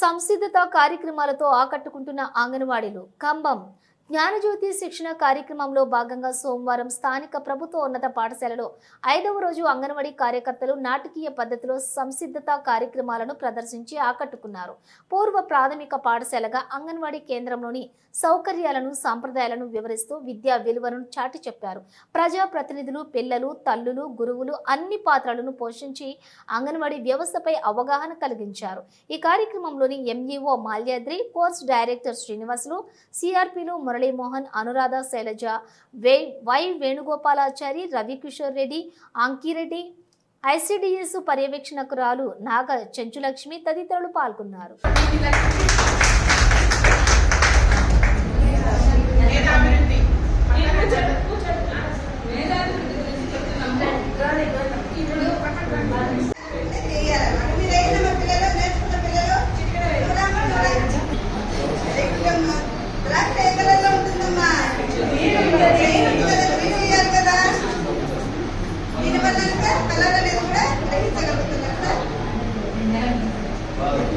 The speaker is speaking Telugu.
సంసిద్ధత కార్యక్రమాలతో ఆకట్టుకుంటున్న అంగన్వాడీలు. కంబం జ్ఞానజ్యోతి శిక్షణ కార్యక్రమంలో భాగంగా సోమవారం స్థానిక ప్రభుత్వ ఉన్నత పాఠశాలలో ఐదవ రోజు అంగన్వాడీ కార్యకర్తలు నాటకీయ పద్ధతిలో సంసిద్ధత కార్యక్రమాలను ప్రదర్శించి ఆకట్టుకున్నారు. పూర్వ ప్రాథమిక పాఠశాలగా అంగన్వాడీ కేంద్రంలోని సౌకర్యాలను సాంప్రదాయాలను వివరిస్తూ విద్యా విలువలను చాటి చెప్పారు. ప్రజా ప్రతినిధులు పిల్లలు తల్లులు గురువులు అన్ని పాత్రలను పోషించి అంగన్వాడీ వ్యవస్థపై అవగాహన కలిగించారు. ఈ కార్యక్రమంలోని MEO Malyadri course director Srinivasulu సిఆర్పిలు Muralimohan Anuradha Sailaja V Y Venugopalachari Ravikishore Reddy Ankireddy ICDS పర్యవేక్షణకురాలు Naga Chenchulakshmi తదితరులు పాల్గొన్నారు. ద్రాక్ష Wow.